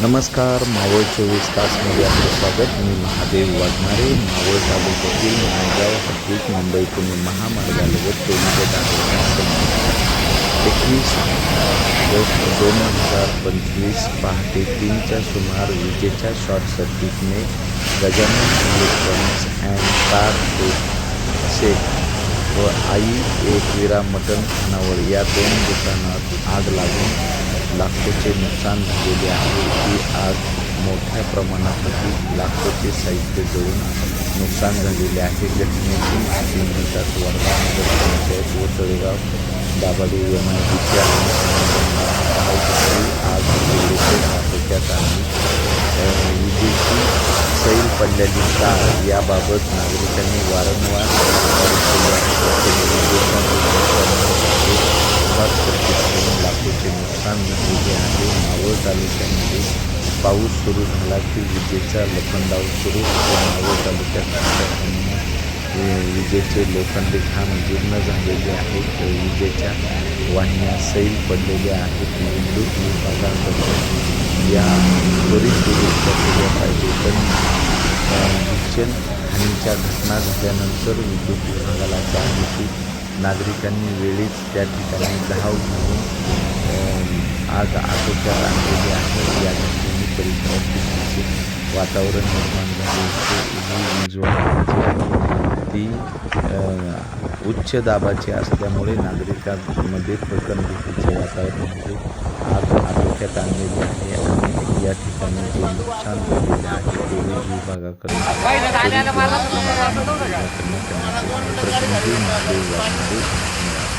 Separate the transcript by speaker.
Speaker 1: नमस्कार मावळ चोवीस तासमध्ये आपलं स्वागत. मी महादेव वाघमारे मावळ तालुक्यातील नायगाव हद्दीत मुंबई पुणे महामार्गालगत टोलगेट आहे एकवीस ऑगस्ट दोन हजार पंचवीस पहाटे तीनच्या सुमार विजेच्या शॉर्ट सर्किटने Gajanan electronics and car set व आई एक विरा मटण खानावळ या दोन दुकानात आग लागून लाखोचे नुकसान झालेले आहे. ही आग मोठ्या प्रमाणात होती लाखोचे साहित्य जळून नुकसान झालेले आहे. घटनेची माहिती मिळतात. वर्धा नगर पंचायत व तळेगाव दाभाडे एम आय डीच्या आग वेळेचे आटोक्यात विजेची सैल पडलेली कार याबाबत नागरिकांनी वारंवार तक्रारी केल्या आहेत. विजेच्या दुर्घटनेमध्ये शॉर्ट सर्किट होऊन लाखोचे नुकसान आहे मावळ तालुक्यामध्ये पाऊस सुरू झाला की विजेचा लोखंडाव सुरू होतो. मावळ तालुक्यात विजेचे लोखंडी खांब जीर्ण झालेले आहेत. विजेच्या वाहिन्या सैल पडलेल्या आहेत. विद्युत विभागाकडून या त्वरित दुरुस्त्या केल्या पाहिजे. पण भीषण हानीच्या घटना झाल्यानंतर विद्युत विभागाला जाण होती. नागरिकांनी वेळीच त्या ठिकाणी धाव घेऊन आग आटोक्यात आणलेली आहे या घटनेने परिसरात भीतीचे वातावरण निर्माण झाले ही आहे. ती उच्च दाबाची असल्यामुळे नागरिकांमध्ये भीतीचे वातावरण होते. आग आटोक्यात आणलेली आहे आणि या ठिकाणी जे नुकसान झालेले आहे ते विभागाकडून